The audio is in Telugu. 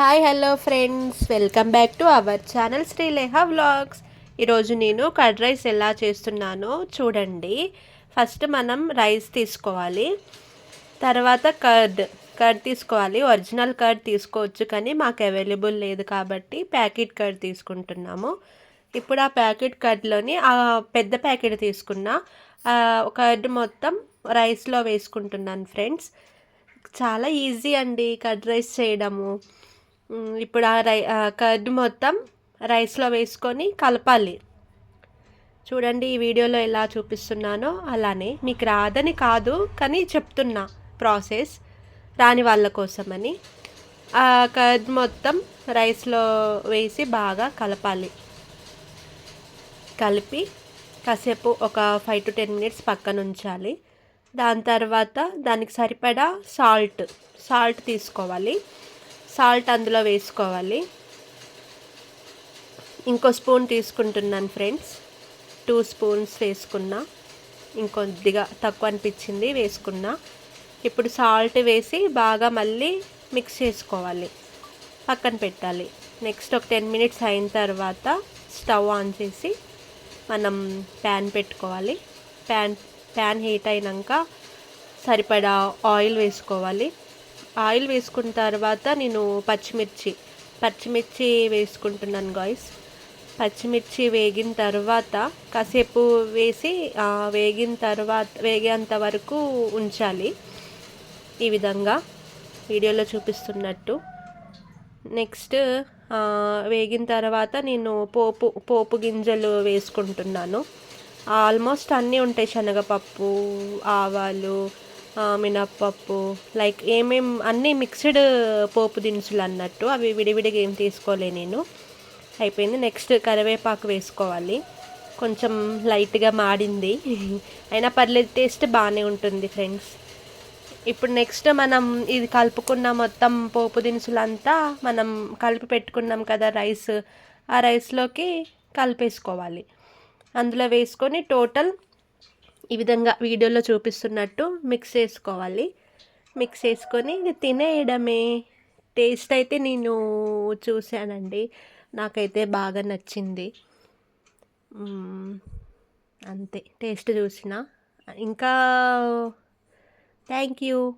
Hi hello friends welcome back to our channel Srileha vlogs ఈరోజు నేను కర్డ్ రైస్ ఎలా చేస్తున్నానో చూడండి. ఫస్ట్ మనం రైస్ తీసుకోవాలి. తర్వాత కర్డ్ కర్డ్ తీసుకోవాలి. ఒరిజినల్ కర్డ్ తీసుకోవచ్చు కానీ మాకు అవైలబుల్ లేదు కాబట్టి ప్యాకెట్ కర్డ్ తీసుకుంటున్నాము. ఇప్పుడు ఆ ప్యాకెట్ కర్డ్లోని ఆ పెద్ద ప్యాకెట్ తీసుకున్న కర్డ్ మొత్తం రైస్లో వేసుకుంటున్నాను ఫ్రెండ్స్ చాలా ఈజీ అండి కర్డ్ రైస్ చేయడము. ఇప్పుడు ఆ రై కర్డ్ మొత్తం రైస్లో వేసుకొని కలపాలి. చూడండి ఈ వీడియోలో ఎలా చూపిస్తున్నానో అలానే మీకు రాదని కాదు కానీ చెప్తున్నా ప్రాసెస్ రాని వాళ్ళ కోసమని. ఆ కర్డ్ మొత్తం రైస్లో వేసి బాగా కలపాలి. కలిపి కాసేపు ఒక ఫైవ్ టు టెన్ మినిట్స్ పక్కన ఉంచాలి. దాని తర్వాత దానికి సరిపడా సాల్ట్ సాల్ట్ తీసుకోవాలి. సాల్ట్ అందులో వేసుకోవాలి. ఇంకో స్పూన్ తీసుకుంటున్నాను ఫ్రెండ్స్. టూ స్పూన్స్ వేసుకున్నా. ఇంకొద్దిగా తక్కువ అనిపించింది వేసుకున్నా. ఇప్పుడు సాల్ట్ వేసి బాగా మళ్ళీ మిక్స్ చేసుకోవాలి. పక్కన పెట్టాలి. నెక్స్ట్ ఒక టెన్ మినిట్స్ అయిన తర్వాత స్టవ్ ఆన్ చేసి మనం ప్యాన్ పెట్టుకోవాలి. ప్యాన్ ప్యాన్ హీట్ అయినాక సరిపడా ఆయిల్ వేసుకోవాలి. ఆయిల్ వేసుకున్న తర్వాత నేను పచ్చిమిర్చి పచ్చిమిర్చి వేసుకుంటున్నాను గాయస్ పచ్చిమిర్చి వేగిన తర్వాత కాసేపు వేసి వేగిన తర్వాత వేగేంత వరకు ఉంచాలి. ఈ విధంగా వీడియోలో చూపిస్తున్నట్టు. నెక్స్ట్ వేగిన తర్వాత నేను పోపు పోపు గింజలు వేసుకుంటున్నాను. ఆల్మోస్ట్ అన్నీ ఉంటాయి శనగపప్పు ఆవాలు మినప్పప్పు లైక్ ఏమేం అన్నీ మిక్స్డ్ పోపు దినుసులు అన్నట్టు అవి విడివిడిగా ఏం తీసుకోలే నేను. అయిపోయింది. నెక్స్ట్ కరివేపాకు వేసుకోవాలి. కొంచెం లైట్గా మాడింది. అయినా పర్లేదు టేస్ట్ బాగానే ఉంటుంది ఫ్రెండ్స్ ఇప్పుడు నెక్స్ట్ మనం ఇది కలుపుకున్న మొత్తం పోపు దినుసులంతా మనం కలిపి పెట్టుకున్నాం కదా రైస్ ఆ రైస్లోకి కలిపేసుకోవాలి. అందులో వేసుకొని టోటల్ విధంగా వీడియోలో చూపిస్తున్నట్టు మిక్స్ చేసుకోవాలి. మిక్స్ చేసుకొని తినేయడమే. టేస్ట్ అయితే నేను చూశానండి. నాకైతే బాగా నచ్చింది. అంతే. టేస్ట్ చూసిన. ఇంకా థ్యాంక్ యూ.